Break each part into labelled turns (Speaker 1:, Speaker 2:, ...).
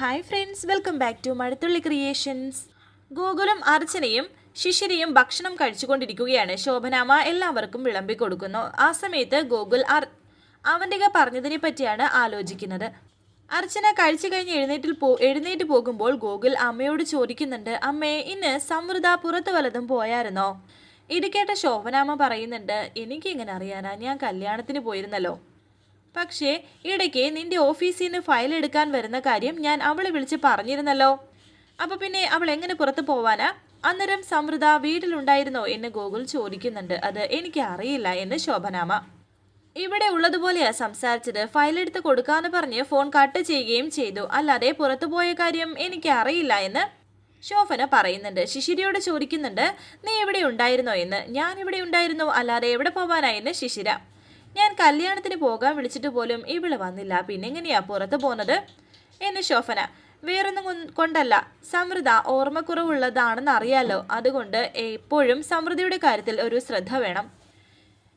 Speaker 1: Hi friends welcome back to Mazhathulli creations Gokulam അർച്ചനയും ശിശിരിയും ഭക്ഷണം കഴിച്ചുകൊണ്ടിരിക്കുകയാണ്. ശോഭനാമ എല്ലാവർക്കും വിളമ്പി കൊടുക്കുന്നു. ആ സമയത്ത് ഗോകുൽ അർ അവന്റെ പറഞ്ഞതിനെ പറ്റിയാണ് ആലോചിക്കുന്നത്. അർച്ചന കഴിച്ചു കഴിഞ്ഞ് എഴുന്നേറ്റിൽ പോ എഴുന്നേറ്റ് പോകുമ്പോൾ ഗോകുൽ അമ്മയോട് ചോദിക്കുന്നുണ്ട് അമ്മേ ഇന്ന് സമൃദ്ധ പുറത്ത് വലതും പോയായിരുന്നോ? ഇത് കേട്ട ശോഭനാമ പറയുന്നുണ്ട് എനിക്കിങ്ങനെ അറിയാനാ ഞാൻ കല്യാണത്തിന് പോയിരുന്നല്ലോ. പക്ഷേ ഇടയ്ക്ക് നിന്റെ ഓഫീസിൽ നിന്ന് ഫയൽ എടുക്കാൻ വരുന്ന കാര്യം ഞാൻ അവളെ വിളിച്ച് പറഞ്ഞിരുന്നല്ലോ. അപ്പൊ പിന്നെ അവൾ എങ്ങനെ പുറത്തു പോവാനാ? അന്നേരം സമൃദ്ധ വീട്ടിലുണ്ടായിരുന്നോ എന്ന് ഗോകുൽ ചോദിക്കുന്നുണ്ട്. അത് എനിക്ക് അറിയില്ല എന്ന് ശോഭനാമ. ഇവിടെ ഉള്ളതുപോലെയാ സംസാരിച്ചത്. ഫയൽ എടുത്ത് കൊടുക്കാന്ന് പറഞ്ഞ് ഫോൺ കട്ട് ചെയ്യുകയും ചെയ്തു. അല്ലാതെ പുറത്തു പോയ കാര്യം എനിക്ക് അറിയില്ല എന്ന് ശോഭന പറയുന്നുണ്ട്. ശിശിരയോട് ചോദിക്കുന്നുണ്ട് നീ എവിടെ ഉണ്ടായിരുന്നോ എന്ന്? ഞാൻ ഇവിടെ ഉണ്ടായിരുന്നു. അല്ലാതെ എവിടെ പോവാനായെന്ന് ശിശിര ഞാൻ കല്യാണത്തിന് പോകാൻ വിളിച്ചിട്ട് പോലും ഇവൾ വന്നില്ല. പിന്നെ എങ്ങനെയാ പുറത്ത് പോകുന്നത്? എന്ന് ശോഭന. വേറൊന്നും കൊണ്ടല്ല. സമൃദ്ധ ഓർമ്മക്കുറവുള്ളതാണെന്ന് അറിയാലോ. അതുകൊണ്ട് എപ്പോഴും സമൃദ്ധിയുടെ കാര്യത്തിൽ ഒരു ശ്രദ്ധ വേണം.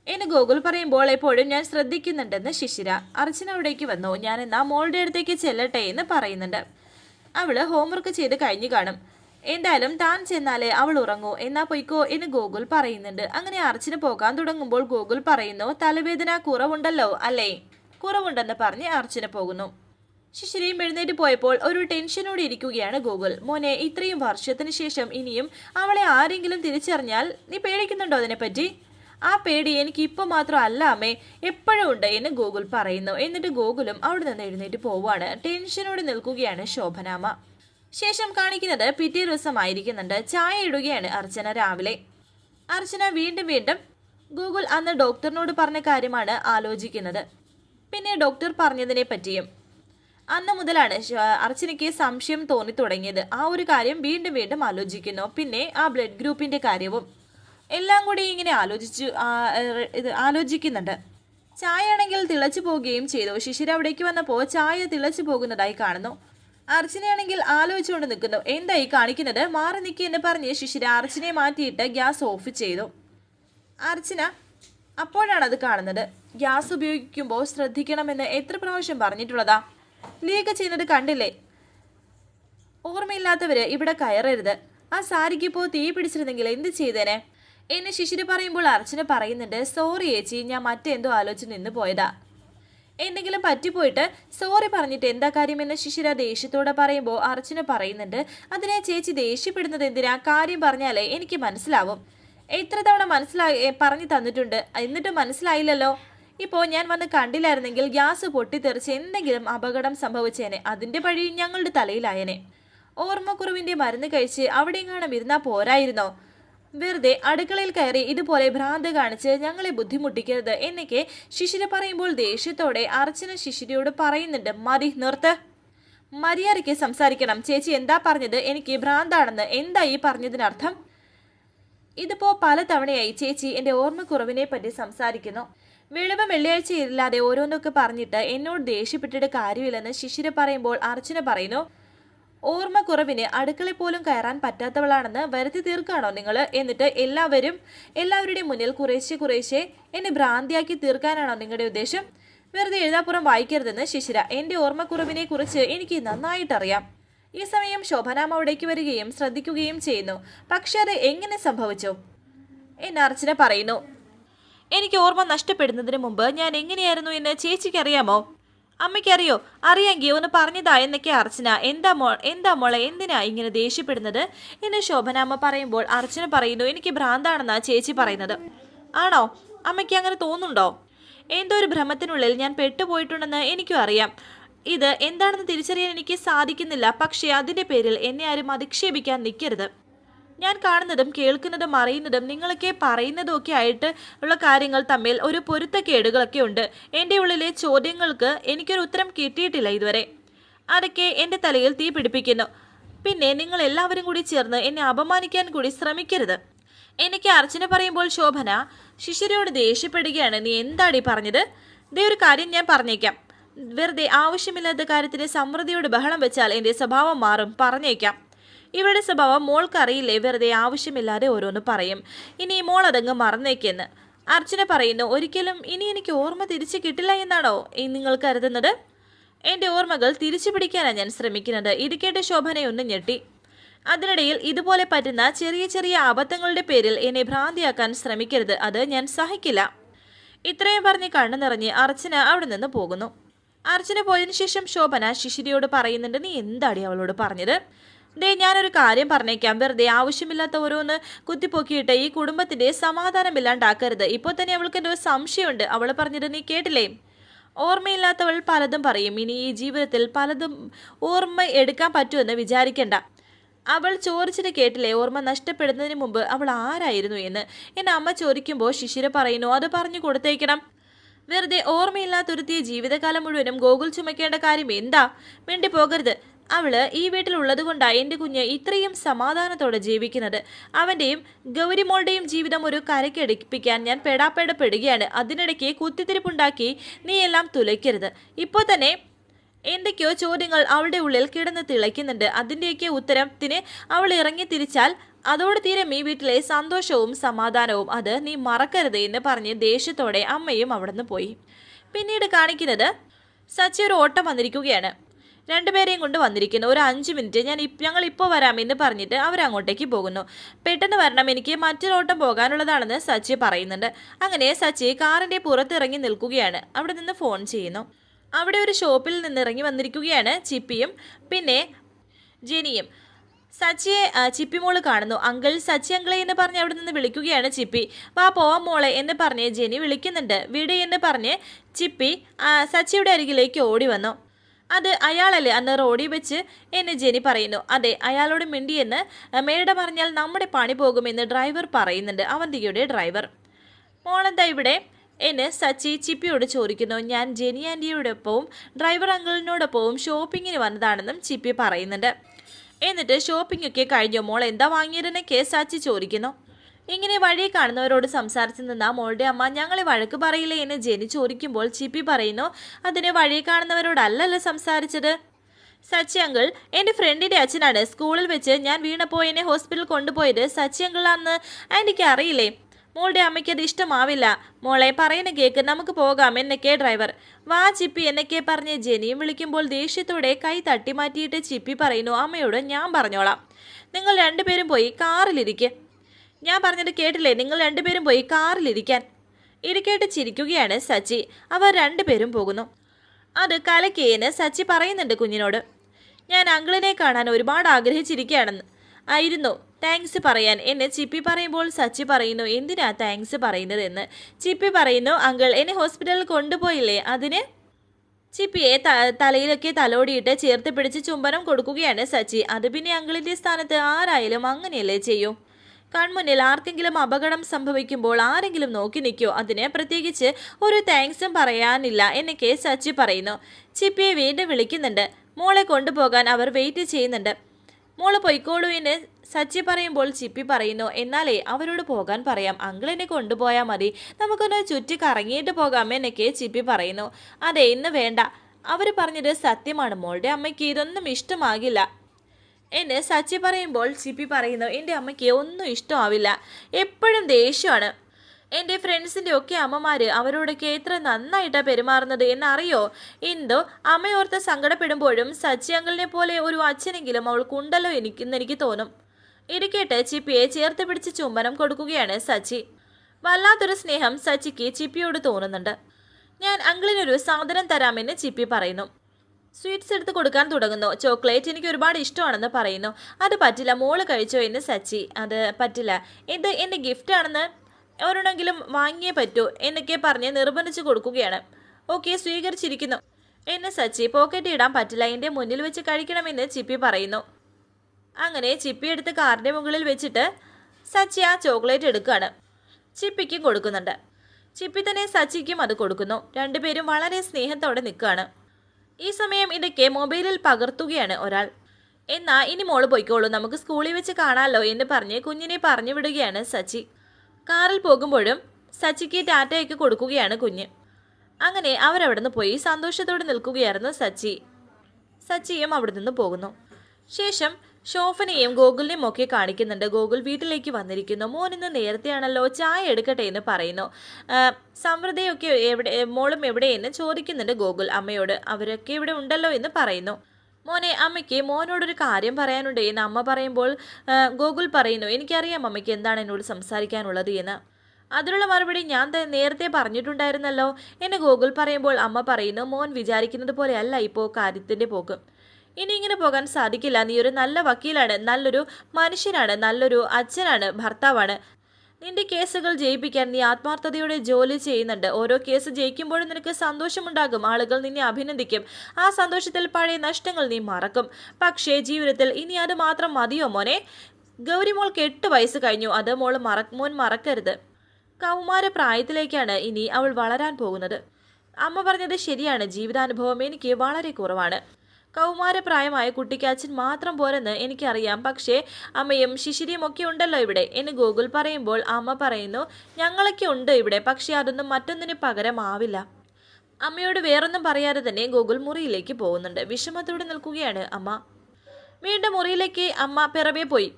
Speaker 1: എന്ന് ഗോകുൽ പറയുമ്പോൾ എപ്പോഴും ഞാൻ ശ്രദ്ധിക്കുന്നുണ്ടെന്ന് ശിശിര. അർച്ചന അവിടേക്ക് വന്നു. ഞാൻ എന്നാ മോളുടെ അടുത്തേക്ക് ചെല്ലട്ടെ എന്ന് പറയുന്നുണ്ട്. അവൾ ഹോംവർക്ക് ചെയ്ത് കഴിഞ്ഞു കാണും. എന്തായാലും താൻ ചെന്നാലേ അവൾ ഉറങ്ങൂ. എന്നാ പൊയ്ക്കോ എന്ന് ഗോകുൽ പറയുന്നുണ്ട്. അങ്ങനെ അർച്ചന പോകാൻ തുടങ്ങുമ്പോൾ ഗോകുൽ പറയുന്നു തലവേദന കുറവുണ്ടല്ലോ അല്ലേ? കുറവുണ്ടെന്ന് പറഞ്ഞ് അർച്ചന പോകുന്നു. ശിശിരയും എഴുന്നേറ്റ് പോയപ്പോൾ ഒരു ടെൻഷനോടെ ഇരിക്കുകയാണ് ഗോകുൽ. മോനെ ഇത്രയും വർഷത്തിന് ശേഷം ഇനിയും അവളെ ആരെങ്കിലും തിരിച്ചറിഞ്ഞാൽ നീ പേടിക്കുന്നുണ്ടോ അതിനെപ്പറ്റി? ആ പേടി എനിക്ക് ഇപ്പൊ മാത്രം അല്ല അമ്മേ. എപ്പോഴും ഉണ്ട് എന്ന് ഗോകുൽ പറയുന്നു. എന്നിട്ട് ഗോകുലും അവിടെ നിന്ന് എഴുന്നേറ്റ് പോവുകയാണ് ടെൻഷനോടെ നിൽക്കുകയാണ് ശോഭനാമ ശേഷം കാണിക്കുന്നത് പിറ്റേ ദിവസമായിരിക്കുന്നുണ്ട്. ചായ ഇടുകയാണ് അർച്ചന രാവിലെ. അർച്ചന വീണ്ടും വീണ്ടും ഗൂഗിൾ അന്ന് ഡോക്ടറിനോട് പറഞ്ഞ കാര്യമാണ് ആലോചിക്കുന്നത്. പിന്നെ ഡോക്ടർ പറഞ്ഞതിനെ പറ്റിയും. അന്ന് മുതലാണ് അർച്ചനയ്ക്ക് സംശയം തോന്നി തുടങ്ങിയത് ആ ഒരു കാര്യം വീണ്ടും വീണ്ടും ആലോചിക്കുന്നു. പിന്നെ ആ ബ്ലഡ് ഗ്രൂപ്പിന്റെ കാര്യവും എല്ലാം കൂടി ഇങ്ങനെ ആലോചിച്ചു ഇത് ആലോചിക്കുന്നുണ്ട്. ചായ ആണെങ്കിൽ തിളച്ചു പോവുകയും ചെയ്തു. ശിശിര അവിടേക്ക് വന്നപ്പോൾ ചായ തിളച്ചു പോകുന്നതായി കാണുന്നു. അർച്ചനയാണെങ്കിൽ ആലോചിച്ചുകൊണ്ട് നിൽക്കുന്നു. എന്തായി കാണിക്കുന്നത്? മാറി നിൽക്കി എന്ന് പറഞ്ഞ് ശിശിര അർച്ചനയെ മാറ്റിയിട്ട് ഗ്യാസ് ഓഫ് ചെയ്തു. അർച്ചന അപ്പോഴാണ് അത് കാണുന്നത്? ഗ്യാസ് ഉപയോഗിക്കുമ്പോൾ ശ്രദ്ധിക്കണമെന്ന് എത്ര പ്രാവശ്യം പറഞ്ഞിട്ടുള്ളതാ? ലീക്ക് ചെയ്യുന്നത് കണ്ടില്ലേ? ഓർമ്മയില്ലാത്തവര് ഇവിടെ കയറരുത്. ആ സാരിക്ക് ഇപ്പോൾ തീ പിടിച്ചിരുന്നെങ്കിൽ എന്ത് ചെയ്തേനെ? എന്നെ ശിശിര പറയുമ്പോൾ അർച്ചന പറയുന്നുണ്ട് സോറി ഏച്ചി ഞാൻ മറ്റെന്തോ ആലോചിച്ച് നിന്ന് പോയതാ. എന്തെങ്കിലും പറ്റിപ്പോയിട്ട് സോറി പറഞ്ഞിട്ട് എന്താ കാര്യമെന്ന് ശിശിര ദേഷ്യത്തോടെ പറയുമ്പോൾ അർച്ചന പറയുന്നുണ്ട്. അതിനെ ചേച്ചി ദേഷ്യപ്പെടുന്നത് എന്തിനാ? കാര്യം പറഞ്ഞാലേ എനിക്ക് മനസ്സിലാവും. എത്ര തവണ മനസ്സിലായി പറഞ്ഞു തന്നിട്ടുണ്ട്. എന്നിട്ടും മനസ്സിലായില്ലല്ലോ? ഇപ്പോൾ ഞാൻ വന്ന് കണ്ടില്ലായിരുന്നെങ്കിൽ ഗ്യാസ് പൊട്ടിത്തെറിച്ച് എന്തെങ്കിലും അപകടം സംഭവിച്ചേനെ. അതിന്റെ പഴി ഞങ്ങളുടെ തലയിലായനെ. ഓർമ്മക്കുറവിന്റെ മരുന്ന് കഴിച്ച് അവിടെയെങ്ങാനും ഇരുന്നാൽ പോരായിരുന്നോ? വെറുതെ അടുക്കളയിൽ കയറി ഇതുപോലെ ഭ്രാന്ത് കാണിച്ച് ഞങ്ങളെ ബുദ്ധിമുട്ടിക്കരുത് എന്നൊക്കെ ശിശിര പറയുമ്പോൾ ദേഷ്യത്തോടെ അർച്ചന ശിശിരയോട് പറയുന്നുണ്ട് മതി നിർത്ത്. മര്യാദയ്ക്ക് സംസാരിക്കണം. ചേച്ചി എന്താ പറഞ്ഞത്? എനിക്ക് ഭ്രാന്താണെന്ന് എന്താ ഈ പറഞ്ഞതിനർത്ഥം? ഇതിപ്പോ പല തവണയായി ചേച്ചി എന്റെ ഓർമ്മക്കുറവിനെ പറ്റി സംസാരിക്കുന്നു. വെളിവ് വെള്ളിയാഴ്ച ഇല്ലാതെ ഓരോന്നൊക്കെ പറഞ്ഞിട്ട് എന്നോട് ദേഷ്യപ്പെട്ടിട്ട് കാര്യമില്ലെന്ന് ശിശിര പറയുമ്പോൾ അർച്ചന പറയുന്നു ഓർമ്മക്കുറവിന് അടുക്കളയിൽ പോലും കയറാൻ പറ്റാത്തവളാണെന്ന് വരുത്തി തീർക്കാണോ നിങ്ങൾ എന്നിട്ട് എല്ലാവരും എല്ലാവരുടെയും മുന്നിൽ കുറേശ്ശെ കുറേശ്ശെ എന്നെ ഭ്രാന്തിയാക്കി തീർക്കാനാണോ നിങ്ങളുടെ ഉദ്ദേശം? വെറുതെ എഴുതാപ്പുറം വായിക്കരുതെന്ന് ശിശിര. എന്റെ ഓർമ്മക്കുറവിനെ കുറിച്ച് എനിക്ക് നന്നായിട്ടറിയാം. ഈ സമയം ശോഭനാമ അവിടേക്ക് വരികയും ശ്രദ്ധിക്കുകയും ചെയ്യുന്നു. പക്ഷെ അത് എങ്ങനെ സംഭവിച്ചു? എന്ന് അർച്ചന പറയുന്നു. എനിക്ക് ഓർമ്മ നഷ്ടപ്പെടുന്നതിന് മുമ്പ് ഞാൻ എങ്ങനെയായിരുന്നു എന്ന് ചേച്ചിക്ക് അറിയാമോ? അമ്മയ്ക്കറിയോ? അറിയാമെങ്കിൽ ഒന്ന് പറഞ്ഞതാ എന്നൊക്കെ അർച്ചന. എന്താ മോ എന്താ മോളെ എന്തിനാ ഇങ്ങനെ ദേഷ്യപ്പെടുന്നത്? എന്ന് ശോഭനാമ്മ പറയുമ്പോൾ അർച്ചന പറയുന്നു എനിക്ക് ഭ്രാന്താണെന്നാ ചേച്ചി പറയുന്നത്. ആണോ? അമ്മയ്ക്ക് അങ്ങനെ തോന്നുന്നുണ്ടോ? എന്തോ ഒരു ഭ്രമത്തിനുള്ളിൽ ഞാൻ പെട്ടുപോയിട്ടുണ്ടെന്ന് എനിക്കും അറിയാം. ഇത് എന്താണെന്ന് തിരിച്ചറിയാൻ എനിക്ക് സാധിക്കുന്നില്ല. പക്ഷേ അതിന്റെ പേരിൽ എന്നെ ആരും അധിക്ഷേപിക്കാൻ നിൽക്കരുത്. ഞാൻ കാണുന്നതും കേൾക്കുന്നതും അറിയുന്നതും നിങ്ങളൊക്കെ പറയുന്നതും ഒക്കെ ആയിട്ട് ഉള്ള കാര്യങ്ങൾ തമ്മിൽ ഒരു പൊരുത്തക്കേടുകളൊക്കെ ഉണ്ട്. എന്റെ ഉള്ളിലെ ചോദ്യങ്ങൾക്ക് എനിക്കൊരു ഉത്തരം കിട്ടിയിട്ടില്ല ഇതുവരെ. അതൊക്കെ എന്റെ തലയിൽ തീ പിടിപ്പിക്കുന്നു. പിന്നെ നിങ്ങൾ എല്ലാവരും കൂടി ചേർന്ന് എന്നെ അപമാനിക്കാൻ കൂടി ശ്രമിക്കരുത്. എനിക്ക് അർച്ചന പറയുമ്പോൾ ശോഭന ശിഷ്യരോട് ദേഷ്യപ്പെടുകയാണ്. നീ എന്താടി പറഞ്ഞത്? ഇതേ ഒരു കാര്യം ഞാൻ പറഞ്ഞേക്കാം. വെറുതെ ആവശ്യമില്ലാത്ത കാര്യത്തിന് സമൃദ്ധിയോട് ബഹളം വെച്ചാൽ എന്റെ സ്വഭാവം മാറും. പറഞ്ഞേക്കാം. ഇവരുടെ സ്വഭാവം മോൾക്ക് അറിയില്ലേ വെറുതെ ആവശ്യമില്ലാതെ ഓരോന്ന് പറയും. ഇനി മോൾ അതങ്ങ് മറന്നേക്കെന്ന്. അർച്ചന പറയുന്നു ഒരിക്കലും ഇനി എനിക്ക് ഓർമ്മ തിരിച്ചു കിട്ടില്ല എന്നാണോ? നിങ്ങൾ കരുതുന്നത്? എന്റെ ഓർമ്മകൾ തിരിച്ചു പിടിക്കാനാണ് ഞാൻ ശ്രമിക്കുന്നത്. ഇത് കേട്ട് ശോഭനയൊന്ന് ഞെട്ടി. അതിനിടയിൽ ഇതുപോലെ പറ്റുന്ന ചെറിയ ചെറിയ അബദ്ധങ്ങളുടെ പേരിൽ എന്നെ ഭ്രാന്തിയാക്കാൻ ശ്രമിക്കരുത്. അത് ഞാൻ സഹിക്കില്ല. ഇത്രയും പറഞ്ഞ് കണ്ണു നിറഞ്ഞ് അർച്ചന അവിടെ നിന്ന് പോകുന്നു. അർച്ചന പോയതിനു ശേഷം ശോഭന ശിശിരിയോട് പറയുന്നുണ്ട് നീ എന്താടി അവളോട് പറഞ്ഞത്? ദേ ഞാനൊരു കാര്യം പറഞ്ഞേക്കാം. വെറുതെ ആവശ്യമില്ലാത്ത ഓരോന്ന് കുത്തിപ്പൊക്കിയിട്ട് ഈ കുടുംബത്തിന്റെ സമാധാനമില്ലാണ്ടാക്കരുത്. ഇപ്പോൾ തന്നെ അവൾക്ക് ഒരു സംശയമുണ്ട്. അവൾ പറഞ്ഞിരുന്ന നീ കേട്ടില്ലേ? ഓർമ്മയില്ലാത്തവൾ പലതും പറയും. ഇനി ഈ ജീവിതത്തിൽ പലതും ഓർമ്മ എടുക്കാൻ പറ്റുമെന്ന് വിചാരിക്കണ്ട. അവൾ ചോദിച്ചിട്ട് കേട്ടില്ലേ? ഓർമ്മ നഷ്ടപ്പെടുന്നതിന് മുമ്പ് അവൾ ആരായിരുന്നു എന്ന്? എന്നെ അമ്മ ചോദിക്കുമ്പോൾ ശിശിര പറയുന്നു അത് പറഞ്ഞു കൊടുത്തേക്കണം. വെറുതെ ഓർമ്മയില്ലാത്തൊരുത്തിയ ജീവിതകാലം മുഴുവനും ഗോകുൽ ചുമക്കേണ്ട കാര്യം എന്താ? വേണ്ടി പോകരുത് അവൾ ഈ വീട്ടിലുള്ളത് കൊണ്ടാണ് എന്റെ കുഞ്ഞ് ഇത്രയും സമാധാനത്തോടെ ജീവിക്കുന്നത്. അവന്റെയും ഗൗരിമോളുടെയും ജീവിതം ഒരു കരയ്ക്കടിപ്പിക്കാൻ ഞാൻ പെടാപ്പെടപ്പെടുകയാണ്. അതിനിടയ്ക്ക് കുത്തിത്തിരിപ്പുണ്ടാക്കി നീ എല്ലാം തുലയ്ക്കരുത്. ഇപ്പോൾ തന്നെ എന്തൊക്കെയോ ചോദ്യങ്ങൾ അവളുടെ ഉള്ളിൽ കിടന്ന് തിളയ്ക്കുന്നുണ്ട്. അതിന്റെയൊക്കെ ഉത്തരത്തിന് അവൾ ഇറങ്ങി തിരിച്ചാൽ അതോട് തീരെ ഈ വീട്ടിലെ സന്തോഷവും സമാധാനവും അത് നീ മറക്കരുത് എന്ന് പറഞ്ഞ് ദേഷ്യത്തോടെ അമ്മയും അവിടുന്ന് പോയി. പിന്നീട് കാണിക്കുന്നത് സച്ചി ഒരു ഓട്ടം വന്നിരിക്കുകയാണ്. രണ്ടുപേരെയും കൊണ്ട് വന്നിരിക്കുന്നു. ഒരു അഞ്ച് മിനിറ്റ്. ഞാൻ ഞങ്ങൾ ഇപ്പോൾ വരാം എന്ന് പറഞ്ഞിട്ട് അവരങ്ങോട്ടേക്ക് പോകുന്നു. പെട്ടെന്ന് വരണം എനിക്ക് മറ്റൊരു ഓട്ടം പോകാനുള്ളതാണെന്ന് സച്ചി പറയുന്നുണ്ട്. അങ്ങനെ സച്ചി കാറിന്റെ പുറത്തിറങ്ങി നിൽക്കുകയാണ്. അവിടെ നിന്ന് ഫോൺ ചെയ്യുന്നു. അവിടെ ഒരു ഷോപ്പിൽ നിന്ന് ഇറങ്ങി വന്നിരിക്കുകയാണ് ചിപ്പിയും പിന്നെ ജെനിയും. സച്ചിയെ ചിപ്പി മോൾ കാണുന്നു. അങ്കിൾ സച്ചി അങ്കിളെ എന്ന് പറഞ്ഞ് അവിടെ നിന്ന് വിളിക്കുകയാണ് ചിപ്പി. വാ പോവാം മോളെ എന്ന് പറഞ്ഞ് ജെനി വിളിക്കുന്നുണ്ട്. വിടെ എന്ന് പറഞ്ഞ് ചിപ്പി സച്ചിയുടെ അരികിലേക്ക് ഓടി വന്നു. അത് അയാളല്ലേ? അന്ന് റോഡിൽ വെച്ച് എന്ന് ജെനി പറയുന്നു. അതെ അയാളോട് മിണ്ടിയെന്ന് മേട പറഞ്ഞാൽ നമ്മുടെ പണി പോകുമെന്ന് ഡ്രൈവർ പറയുന്നുണ്ട്. അവന്തികയുടെ ഡ്രൈവർ. മോളെന്താ ഇവിടെ? എന്ന് സച്ചി ചിപ്പിയോട് ചോദിക്കുന്നു. ഞാൻ ജെനി ആന്റിയോടൊപ്പവും ഡ്രൈവർ അങ്കിളിനോടൊപ്പവും ഷോപ്പിങ്ങിന് വന്നതാണെന്നും ചിപ്പി പറയുന്നുണ്ട്. എന്നിട്ട് ഷോപ്പിംഗ് ഒക്കെ കഴിഞ്ഞോ. മോൾ എന്താ വാങ്ങിയതെന്നൊക്കെ സച്ചി ചോദിക്കുന്നു. ഇങ്ങനെ വഴി കാണുന്നവരോട് സംസാരിച്ചു നിന്ന മോളുടെ അമ്മ ഞങ്ങളെ വഴക്ക് പറയില്ലേ? എന്ന് ജെനി ചോദിക്കുമ്പോൾ ചിപ്പി പറയുന്നു അതിന് വഴി കാണുന്നവരോടല്ലല്ലോ സംസാരിച്ചത്? സച്ചി അങ്കിൾ എന്റെ ഫ്രണ്ടിന്റെ അച്ഛനാണ്. സ്കൂളിൽ വെച്ച് ഞാൻ വീണപ്പോൾ എന്നെ ഹോസ്പിറ്റലിൽ കൊണ്ടുപോയത് സച്ചി അങ്കിളാണെന്ന് ആന്റിക്ക് അറിയില്ലേ? മോളുടെ അമ്മയ്ക്ക് അത് ഇഷ്ടമാവില്ല. മോളെ പറയുന്ന കേക്ക് നമുക്ക് പോകാം. എന്നൊക്കെ ഡ്രൈവർ. വാ ചിപ്പി എന്നൊക്കെ പറഞ്ഞ് ജെനിയും വിളിക്കുമ്പോൾ ദേഷ്യത്തോടെ കൈ തട്ടി മാറ്റിയിട്ട് ചിപ്പി പറയുന്നു അമ്മയോട് ഞാൻ പറഞ്ഞോളാം. നിങ്ങൾ രണ്ടുപേരും പോയി കാറിലിരിക്കെ. ഞാൻ പറഞ്ഞിട്ട് കേട്ടില്ലേ? നിങ്ങൾ രണ്ടുപേരും പോയി കാറിലിരിക്കാൻ. ഇരിക്കേട്ട് കേട്ട് ചിരിക്കുകയാണ് സച്ചി. അവർ രണ്ടുപേരും പോകുന്നു. അത് കലക്കേന്ന് സച്ചി പറയുന്നുണ്ട് കുഞ്ഞിനോട്. ഞാൻ അങ്കിളിനെ കാണാൻ ഒരുപാട് ആഗ്രഹിച്ചിരിക്കുകയാണെന്ന്. ആയിരുന്നു. താങ്ക്സ് പറയാൻ എന്നെ ചിപ്പി പറയുമ്പോൾ സച്ചി പറയുന്നു എന്തിനാ താങ്ക്സ് പറയുന്നത് എന്ന് ചിപ്പി പറയുന്നു അങ്കിൾ എന്നെ ഹോസ്പിറ്റലിൽ കൊണ്ടുപോയില്ലേ അതിന്? ചിപ്പിയെ തലയിലൊക്കെ തലോടിയിട്ട് ചേർത്ത് പിടിച്ച് ചുംബനം കൊടുക്കുകയാണ് സച്ചി. അത് പിന്നെ അങ്കിളിന്റെ സ്ഥാനത്ത് ആരായാലും അങ്ങനെയല്ലേ ചെയ്യൂ? കൺമുന്നിൽ ആർക്കെങ്കിലും അപകടം സംഭവിക്കുമ്പോൾ ആരെങ്കിലും നോക്കി നിൽക്കോ. അതിന് പ്രത്യേകിച്ച് ഒരു താങ്ക്സും പറയാനില്ല എന്നൊക്കെ സച്ചി പറയുന്നു. ചിപ്പിയെ വീണ്ടും വിളിക്കുന്നുണ്ട്. മോളെ കൊണ്ടുപോകാൻ അവർ വെയിറ്റ് ചെയ്യുന്നുണ്ട്. മോൾ പൊയ്ക്കോളൂ എന്ന് സച്ചി പറയുമ്പോൾ ചിപ്പി പറയുന്നു. എന്നാലേ അവരോട് പോകാൻ പറയാം. അങ്കിളിനെ കൊണ്ടുപോയാൽ മതി. നമുക്കൊന്ന് ചുറ്റി കറങ്ങിയിട്ട് പോകാം എന്നൊക്കെ ചിപ്പി പറയുന്നു. അതെ ഇന്ന് വേണ്ട. അവർ പറഞ്ഞത് സത്യമാണ്. മോളുടെ അമ്മയ്ക്ക് ഇതൊന്നും ഇഷ്ടമാകില്ല. എന്ന് സച്ചി പറയുമ്പോൾ ചിപ്പി പറയുന്നു എന്റെ അമ്മയ്ക്ക് ഒന്നും ഇഷ്ടമാവില്ല. എപ്പോഴും ദേഷ്യമാണ്. എന്റെ ഫ്രണ്ട്സിന്റെ ഒക്കെ അമ്മമാർ അവരോടൊക്കെ എത്ര നന്നായിട്ടാണ് പെരുമാറുന്നത് എന്നറിയോ? എന്തോ അമ്മയോർത്ത് സങ്കടപ്പെടുമ്പോഴും സച്ചി അങ്കിളിനെ പോലെ ഒരു അച്ഛനെങ്കിലും അവൾക്കുണ്ടല്ലോ എനിക്കെന്ന് എനിക്ക് തോന്നും. ഇരിക്കട്ടെ ചിപ്പിയെ ചേർത്ത് പിടിച്ച് ചുംബനം കൊടുക്കുകയാണ് സച്ചി. വല്ലാത്തൊരു സ്നേഹം സച്ചിക്ക് ചിപ്പിയോട് തോന്നുന്നുണ്ട്. ഞാൻ അങ്കിളിനൊരു സാധനം തരാമെന്ന് ചിപ്പി പറയുന്നു. സ്വീറ്റ്സ് എടുത്ത് കൊടുക്കാൻ തുടങ്ങുന്നു. ചോക്ലേറ്റ് എനിക്ക് ഒരുപാട് ഇഷ്ടമാണെന്ന് പറയുന്നു. അത് പറ്റില്ല മോൾ കഴിച്ചോ എന്ന് സച്ചി. അത് പറ്റില്ല. ഇത് എന്റെ ഗിഫ്റ്റ് ആണെന്ന് ഒരെണ്ണെങ്കിലും വാങ്ങിയേ പറ്റൂ എന്നൊക്കെ പറഞ്ഞ് നിർബന്ധിച്ച് കൊടുക്കുകയാണ്. ഓക്കെ സ്വീകരിച്ചിരിക്കുന്നു. എന്നെ സച്ചി പോക്കറ്റ് ഇടാൻ പറ്റില്ല. എന്റെ മുന്നിൽ വെച്ച് കഴിക്കണമെന്ന് ചിപ്പി പറയുന്നു. അങ്ങനെ ചിപ്പി എടുത്ത് കാറിന്റെ മുകളിൽ വെച്ചിട്ട് സച്ചി ആ ചോക്ലേറ്റ് എടുക്കുകയാണ്. ചിപ്പിക്കും കൊടുക്കുന്നുണ്ട്. ചിപ്പി തന്നെ സച്ചിക്കും അത് കൊടുക്കുന്നു. രണ്ടുപേരും വളരെ സ്നേഹത്തോടെ നിൽക്കുകയാണ്. ഈ സമയം ഇതൊക്കെ മൊബൈലിൽ പകർത്തുകയാണ് ഒരാൾ. എന്നാ ഇനി മോൾ പോയിക്കോളൂ. നമുക്ക് സ്കൂളിൽ വെച്ച് കാണാമല്ലോ എന്ന് പറഞ്ഞ് കുഞ്ഞിനെ പറഞ്ഞു വിടുകയാണ് സച്ചി. കാറിൽ പോകുമ്പോഴും സച്ചിക്ക് ടാറ്റയൊക്കെ കൊടുക്കുകയാണ് കുഞ്ഞ്. അങ്ങനെ അവരവിടുന്ന് പോയി സന്തോഷത്തോടെ നിൽക്കുകയായിരുന്നു സച്ചി. സച്ചിയും അവിടെ നിന്ന് പോകുന്നു. ശേഷം ഷോഫനെയും ഗോകുലിനെയും ഒക്കെ കാണിക്കുന്നുണ്ട്. ഗോകുൽ വീട്ടിലേക്ക് വന്നിരിക്കുന്നു. മോൻ ഇന്ന് നേരത്തെയാണല്ലോ ചായ എടുക്കട്ടെ എന്ന് പറയുന്നു. സമൃദ്ധയൊക്കെ എവിടെ മോളും എവിടെയെന്ന് ചോദിക്കുന്നുണ്ട് ഗോകുൽ അമ്മയോട്. അവരൊക്കെ ഇവിടെ ഉണ്ടല്ലോ എന്ന് പറയുന്നു. മോനെ അമ്മയ്ക്ക് മോനോടൊരു കാര്യം പറയാനുണ്ട് എന്ന് അമ്മ പറയുമ്പോൾ ഗോകുൽ പറയുന്നു എനിക്കറിയാം അമ്മയ്ക്ക് എന്താണ് എന്നോട് സംസാരിക്കാനുള്ളത് എന്ന്. അതിനുള്ള മറുപടി ഞാൻ നേരത്തെ പറഞ്ഞിട്ടുണ്ടായിരുന്നല്ലോ എന്നെ ഗോകുൽ പറയുമ്പോൾ അമ്മ പറയുന്നു മോൻ വിചാരിക്കുന്നത് പോലെയല്ല ഇപ്പോൾ കാര്യത്തിന്റെ പോക്ക്. ഇനി ഇങ്ങനെ പോകാൻ സാധിക്കില്ല. നീ ഒരു നല്ല വക്കീലാണ് നല്ലൊരു മനുഷ്യനാണ് നല്ലൊരു അച്ഛനാണ് ഭർത്താവാണ്. നിന്റെ കേസുകൾ ജയിപ്പിക്കാൻ നീ ആത്മാർത്ഥതയോടെ ജോലി ചെയ്യുന്നുണ്ട്. ഓരോ കേസ് ജയിക്കുമ്പോഴും നിനക്ക് സന്തോഷമുണ്ടാകും. ആളുകൾ നിന്നെ അഭിനന്ദിക്കും. ആ സന്തോഷത്തിൽ പഴയ നഷ്ടങ്ങൾ നീ മറക്കും. പക്ഷേ ജീവിതത്തിൽ ഇനി അത് മാത്രം മതിയോ മോനെ? ഗൗരി മോൾക്ക് എട്ട് വയസ്സ് കഴിഞ്ഞു. അത് മോൾ മറ മോൻ മറക്കരുത്. കൗമാര പ്രായത്തിലേക്കാണ് ഇനി അവൾ വളരാൻ പോകുന്നത്. അമ്മ പറഞ്ഞത് ശരിയാണ്. ജീവിതാനുഭവം എനിക്ക് വളരെ കുറവാണ്. കൗമാരപ്രായമായ കുട്ടിക്ക് അച്ഛൻ മാത്രം പോരെന്ന് എനിക്കറിയാം. പക്ഷേ അമ്മയും ശിശിരിയും ഒക്കെ ഉണ്ടല്ലോ ഇവിടെ. എന്ന് ഗൂഗിൾ പറയുമ്പോൾ അമ്മ പറയുന്നു ഞങ്ങളൊക്കെ ഉണ്ട് ഇവിടെ പക്ഷേ അതൊന്നും മറ്റൊന്നിന് പകരമാവില്ല അമ്മയോട് വേറൊന്നും പറയാതെ തന്നെ ഗൂഗിൾ മുറിയിലേക്ക് പോകുന്നുണ്ട്. വിഷമത്തോടെ നിൽക്കുകയാണ് അമ്മ. വീണ്ടും മുറിയിലേക്ക് അമ്മ പിറവേ പോയി.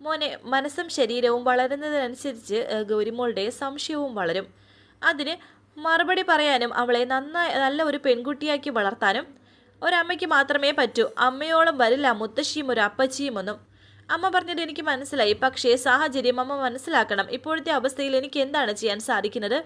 Speaker 1: മോനെ മനസ്സും ശരീരവും വളരുന്നതിനനുസരിച്ച് ഗൗരിമോളുടെ സംശയവും വളരും. അതിന് മറുപടി പറയാനും അവളെ നന്നായി നല്ല ഒരു പെൺകുട്ടിയാക്കി വളർത്താനും ഒരമ്മയ്ക്ക് മാത്രമേ പറ്റൂ. അമ്മയോളം വരില്ല. മുത്തശ്ശിയും ഒരു അപ്പച്ചിയും ഒന്നും. അമ്മ പറഞ്ഞത് എനിക്ക് മനസ്സിലായി. പക്ഷേ സാഹചര്യം അമ്മ മനസ്സിലാക്കണം. ഇപ്പോഴത്തെ അവസ്ഥയിൽ എനിക്ക് എന്താണ് ചെയ്യാൻ സാധിക്കുന്നത്?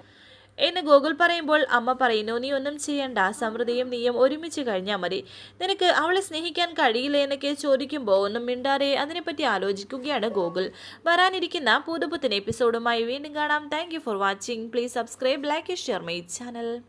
Speaker 1: എന്ന് ഗോകുൽ പറയുമ്പോൾ അമ്മ പറയുന്നു നീ ഒന്നും ചെയ്യണ്ട. സമൃദ്ധിയും നീയും ഒരുമിച്ച് കഴിഞ്ഞാൽ മതി. നിനക്ക് അവളെ സ്നേഹിക്കാൻ കഴിയില്ല എന്നൊക്കെ ചോദിക്കുമ്പോൾ ഒന്നും മിണ്ടാതെ അതിനെപ്പറ്റി ആലോചിക്കുകയാണ് ഗോകുൽ. വരാനിരിക്കുന്ന പുതുപുത്തൻ എപ്പിസോഡുമായി വീണ്ടും കാണാം. Thank for watching please subscribe like share my channel